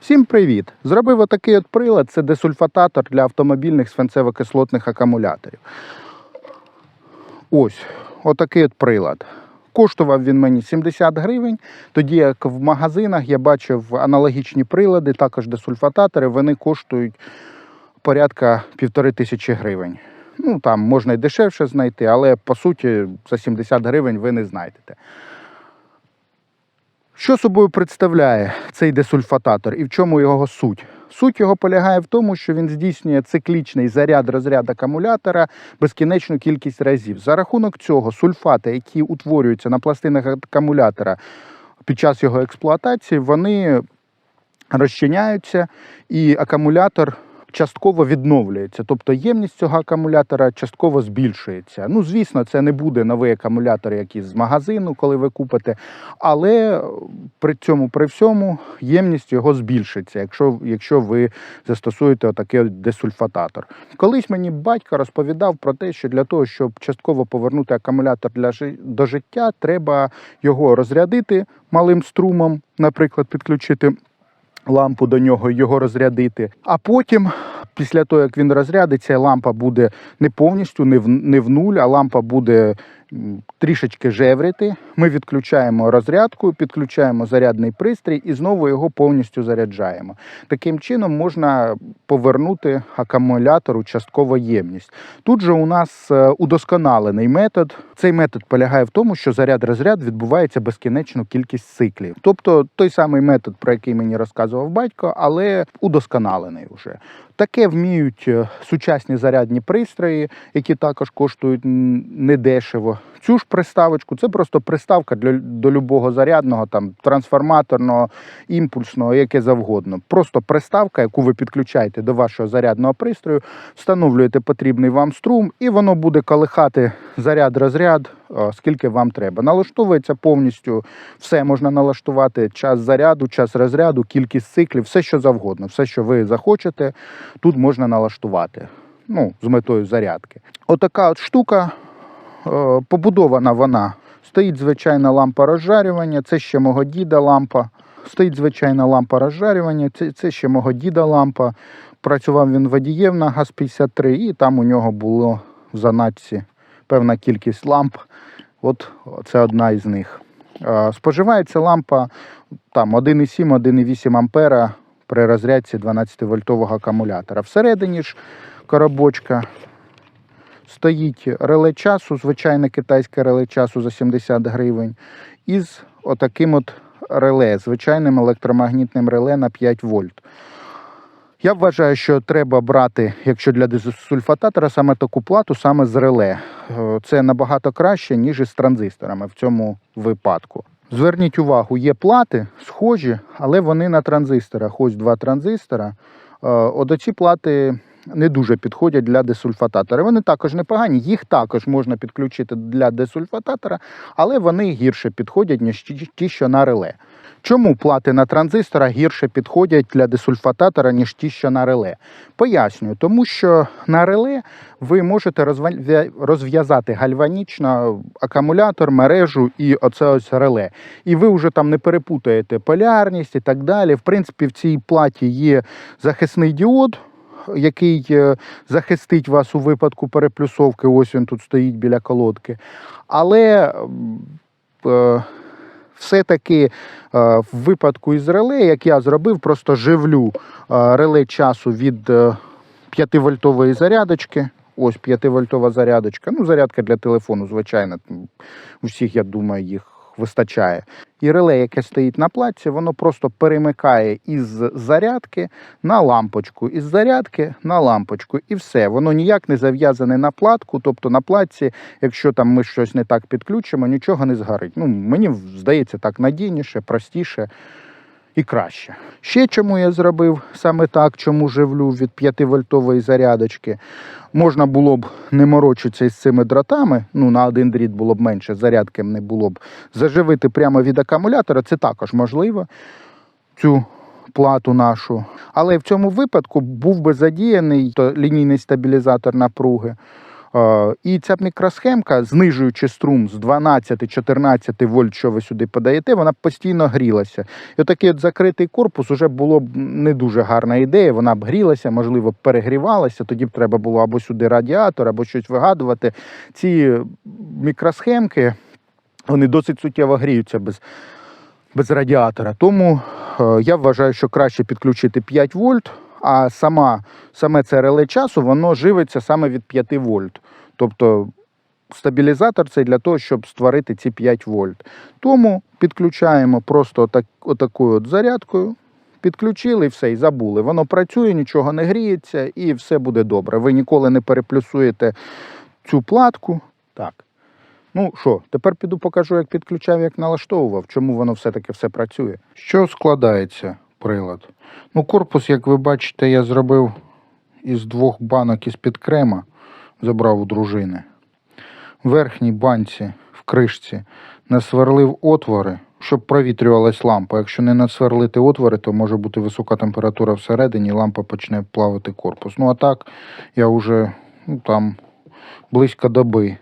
Всім привіт! Зробив отакий от прилад. Це десульфататор для автомобільних свинцево-кислотних акумуляторів. Ось, отакий от прилад. Коштував він мені 70 гривень. Тоді як в магазинах я бачив аналогічні прилади, також десульфататори, вони коштують порядка півтори тисячі гривень. Ну там можна і дешевше знайти, але по суті за 70 гривень ви не знайдете. Що собою представляє цей десульфататор і в чому його суть? Суть його полягає в тому, що він здійснює циклічний заряд розряд акумулятора безкінечну кількість разів. За рахунок цього сульфати, які утворюються на пластинах акумулятора під час його експлуатації, вони розчиняються і акумулятор частково відновлюється. Тобто ємність цього акумулятора частково збільшується. Ну, звісно, це не буде новий акумулятор, який з магазину, коли ви купите, але при цьому при всьому ємність його збільшиться, якщо, якщо ви застосуєте отакий десульфататор. Колись мені батько розповідав про те, що для того, щоб частково повернути акумулятор для до життя, треба його розрядити малим струмом, наприклад, підключити лампу до нього і його розрядити. А потім, після того, як він розрядиться, лампа буде не повністю, не в, не в нуль, а лампа буде трішечки жевріти. Ми відключаємо розрядку, підключаємо зарядний пристрій і знову його повністю заряджаємо. Таким чином можна повернути акумулятору частково ємність. Тут же у нас е, удосконалений метод. Цей метод полягає в тому, що заряд-розряд відбувається безкінечну кількість циклів. Тобто той самий метод, про який мені розказував батько, але удосконалений вже. Таке вміють е, сучасні зарядні пристрої, які також коштують недешево. Цю ж приставочку це просто приставка для до любого зарядного, там трансформаторного, імпульсного, яке завгодно. Просто приставка, яку ви підключаєте до вашого зарядного пристрою, встановлюєте потрібний вам струм, і воно буде колихати заряд-розряд, е, скільки вам треба. Налаштовується повністю все можна налаштувати: час заряду, час розряду, кількість циклів, все що завгодно, все, що ви захочете, тут можна налаштувати. Ну, з метою зарядки. Отака от штука. Е, Побудована вона. Стоїть звичайна лампа розжарювання, це ще мого діда лампа. Стоїть звичайна лампа розжарювання, це, це ще мого діда лампа. Працював він водієм на ГАЗ-53, і там у нього було в занатці певна кількість ламп. От це одна із них. Е, Споживається лампа там 1,7-1,8 ампера при розрядці 12-вольтового акумулятора. Всередині ж коробочка стоїть реле часу, звичайне китайське реле часу за 70 гривень, із отаким от реле, звичайним електромагнітним реле на 5 вольт. Я вважаю, що треба брати, якщо для дезсульфататора, саме таку плату, саме з реле. Е, Це набагато краще, ніж із транзисторами в цьому випадку. Зверніть увагу, є плати схожі, але вони на транзисторах. Ось два транзистора. Е, От оці плати не дуже підходять для десульфататора. Вони також непогані, їх також можна підключити для десульфататора, але вони гірше підходять, ніж ті- що на реле. Чому плати на транзистора гірше підходять для десульфататора, ніж ті, що на реле? Пояснюю, тому що на реле ви можете розв'язати гальванічно акумулятор, мережу і оце ось реле. І ви вже там не перепутаєте полярність і так далі. В принципі, в цій платі є захисний діод, який е, захистить вас у випадку переплюсовки. Ось він тут стоїть біля колодки. Але е, все-таки е, в випадку із реле, як я зробив, просто живлю реле часу від е, 5-вольтової зарядочки. Ось 5-вольтова зарядочка. Ну, зарядка для телефону, звичайно. У всіх, я думаю, їх вистачає. І реле, яке стоїть на платці, воно просто перемикає із зарядки на лампочку, із зарядки на лампочку, і все. Воно ніяк не зав'язане на платку. Тобто на платці, якщо там ми щось не так підключимо, нічого не згорить. Ну, мені здається, так надійніше, простіше. І краще. Ще чому я зробив саме так, чому живлю від 5-вольтової зарядочки. Можна було б не морочитися із цими дротами, ну на один дріт було б менше, зарядки не було б. Заживити прямо від акумулятора, це також можливо. Цю плату нашу. Але в цьому випадку був би задіяний лінійний стабілізатор напруги. Е, І ця мікросхемка, знижуючи струм з 12-14 вольт, що ви сюди подаєте, вона постійно грілася. І отакий от закритий корпус вже було б не дуже гарна ідея. Вона б грілася, можливо, перегрівалася. Тоді б треба було або сюди радіатор, або щось вигадувати. Ці мікросхемки вони досить суттєво гріються без, без радіатора. Тому е, я вважаю, що краще підключити 5 вольт, а сама, саме це реле часу воно живиться саме від 5 вольт. Тобто стабілізатор це для того, щоб створити ці 5 вольт. Тому підключаємо просто отак, отакою от зарядкою. Підключили і все, і забули. Воно працює, нічого не гріється, і все буде добре. Ви ніколи не переплюсуєте цю платку. Так. Ну що, тепер піду покажу, як підключав, як налаштовував, чому воно все-таки все працює. Що складається прилад? Ну, корпус, як ви бачите, я зробив із двох банок із-під крема, забрав у дружини. В верхній банці, в кришці, насверлив отвори, щоб провітрювалась лампа. Якщо не насверлити отвори, то може бути висока температура всередині, і лампа почне плавити корпус. Ну а так, я вже ну, там близько доби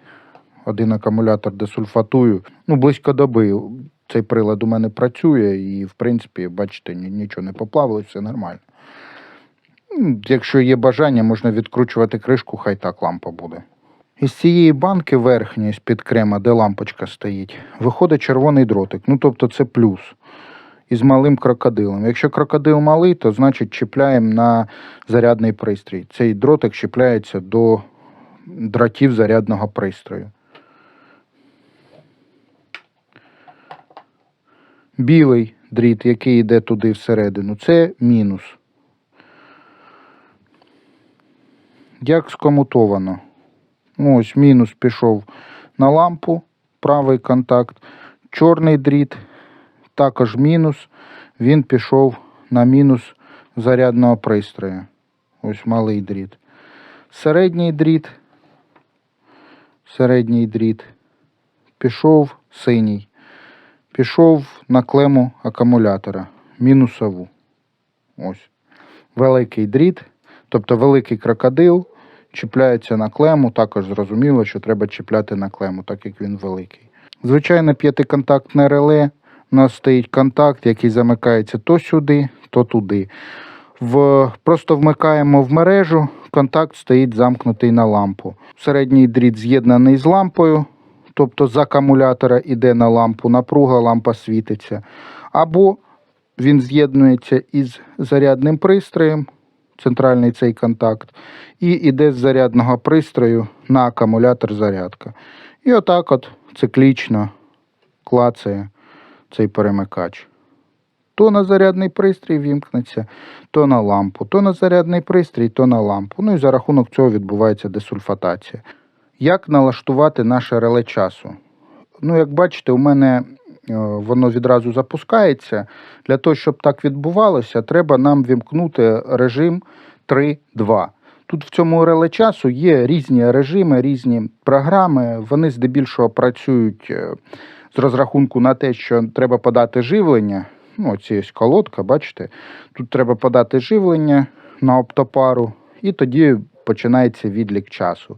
один акумулятор десульфатую. Ну, близько доби цей прилад у мене працює, і, в принципі, бачите, нічого не поплавилось, все нормально. Якщо є бажання, можна відкручувати кришку, хай так лампа буде. Із цієї банки верхньої, з-під крема, де лампочка стоїть, виходить червоний дротик. Ну, тобто це плюс. Із малим крокодилом. Якщо крокодил малий, то значить чіпляємо на зарядний пристрій. Цей дротик чіпляється до дротів зарядного пристрою. Білий дріт, який йде туди всередину, це мінус. Як скомутовано? Ну, ось мінус пішов на лампу, правий контакт. Чорний дріт, також мінус. Він пішов на мінус зарядного пристрою. Ось малий дріт. Середній дріт. Середній дріт. Пішов синій. Пішов на клему акумулятора. Мінусову. Ось. Великий дріт, тобто великий крокодил, чіпляється на клему. Також зрозуміло, що треба чіпляти на клему, так як він великий. Звичайно, п'ятиконтактне реле. У нас стоїть контакт, який замикається то сюди, то туди. В, просто вмикаємо в мережу, контакт стоїть замкнутий на лампу. Середній дріт з'єднаний з лампою, тобто з акумулятора йде на лампу, напруга, лампа світиться. Або він з'єднується із зарядним пристроєм, центральний цей контакт, і йде з зарядного пристрою на акумулятор зарядка. І отак от циклічно клацає цей перемикач. То на зарядний пристрій вімкнеться, то на лампу, то на зарядний пристрій, то на лампу. Ну і за рахунок цього відбувається десульфатація. Як налаштувати наше реле часу? Ну, як бачите, у мене е, воно відразу запускається. Для того, щоб так відбувалося, треба нам вімкнути режим 3.2. Тут в цьому реле часу є різні режими, різні програми. Вони здебільшого працюють е, з розрахунку на те, що треба подати живлення. Ну, оці ось колодка, бачите? Тут треба подати живлення на оптопару, і тоді починається відлік часу.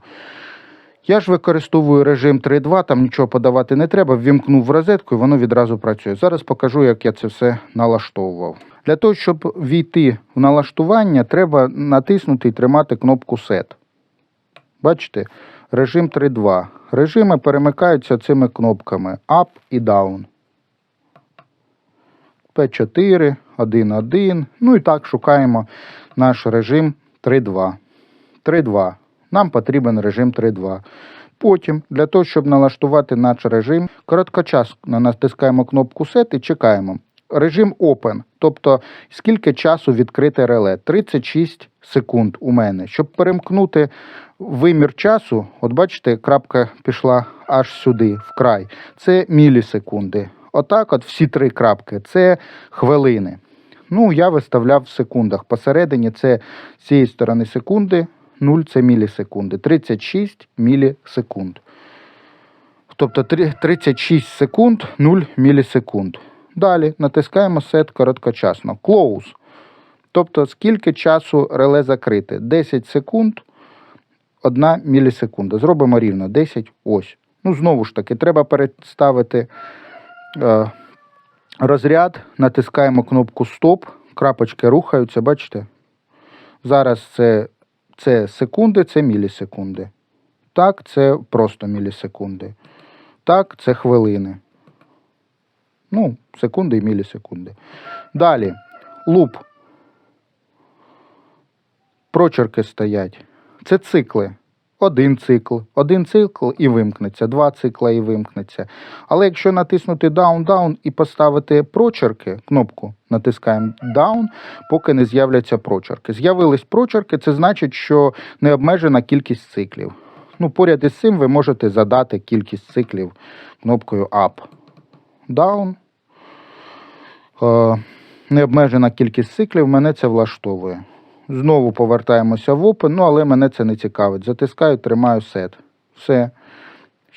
Я ж використовую режим 3.2, там нічого подавати не треба. Ввімкнув в розетку і воно відразу працює. Зараз покажу, як я це все налаштовував. Для того, щоб війти в налаштування, треба натиснути і тримати кнопку Set. Бачите? Режим 3.2. Режими перемикаються цими кнопками Up і Down. P4, 1.1. Ну і так шукаємо наш режим 3.2. 3.2. Нам потрібен режим 3.2. Потім, для того, щоб налаштувати наш режим, короткочасно натискаємо кнопку Set і чекаємо. Режим Open, тобто скільки часу відкрите реле? 36 секунд у мене. Щоб перемкнути вимір часу, от бачите, крапка пішла аж сюди, в край. Це мілісекунди. Отак, от всі три крапки це хвилини. Ну, я виставляв в секундах. Посередині це з цієї сторони секунди, 0 це мілісекунди. 36 мілісекунд. Тобто 36 секунд 0 мілісекунд. Далі натискаємо сет короткочасно. Close. Тобто, скільки часу реле закрите? 10 секунд, 1 мілісекунда. Зробимо рівно 10 ось. Ну, знову ж таки, треба переставити е, розряд, натискаємо кнопку Стоп, крапочки рухаються, бачите? Зараз це, це секунди, це мілісекунди. Так, це просто мілісекунди. Так, це хвилини. Ну, секунди і мілісекунди. Далі. Луп. Прочерки стоять. Це цикли. Один цикл, один цикл і вимкнеться, два цикла і вимкнеться. Але якщо натиснути Down-Down і поставити прочерки, кнопку натискаємо Down, поки не з'являться прочерки. З'явились прочерки, це значить, що не обмежена кількість циклів. Ну, поряд із цим ви можете задати кількість циклів кнопкою Up. Down. Е, необмежена кількість циклів, мене це влаштовує. Знову повертаємося в Open, ну але мене це не цікавить. Затискаю, тримаю сет. Все.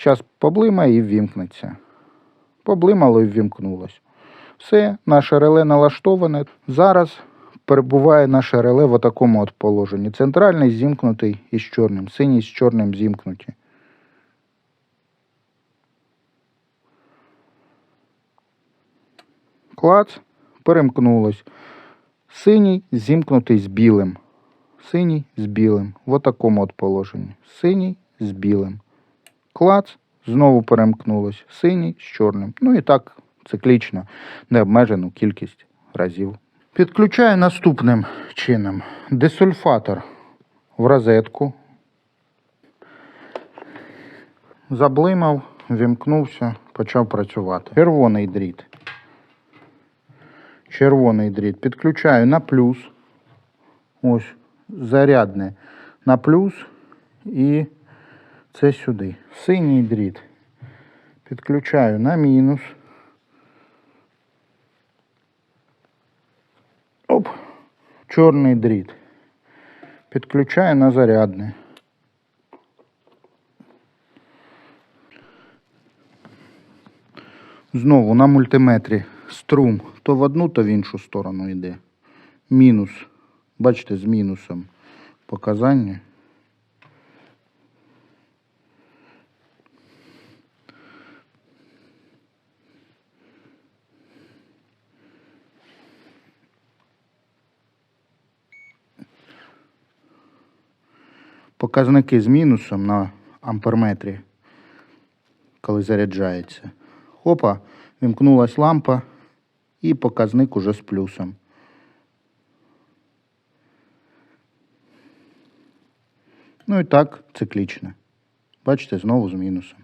Зараз поблимає і ввімкнеться. Поблимало і ввімкнулось. Все, наше реле налаштоване. Зараз перебуває наше реле в такому от положенні. Центральний зімкнутий із чорним, синій з чорним зімкнуті. Клац, перемкнулось. Синій зімкнутий з білим. Синій з білим. В такому от положенні. Синій з білим. Клац, знову перемкнулось. Синій з чорним. Ну і так циклічно, необмежену кількість разів. Підключаю наступним чином. Десульфатор в розетку. Заблимав, вімкнувся, почав працювати. Червоний дріт червоний дріт підключаю на плюс. Ось зарядне на плюс і це сюди. Синій дріт підключаю на мінус. Оп. Чорний дріт. Підключаю на зарядне. Знову на мультиметрі струм то в одну, то в іншу сторону йде. Мінус. Бачите, з мінусом показання. Показники з мінусом на амперметрі, коли заряджається. Хопа, вімкнулась лампа і показник уже з плюсом. Ну і так циклічно. Бачите, знову з мінусом.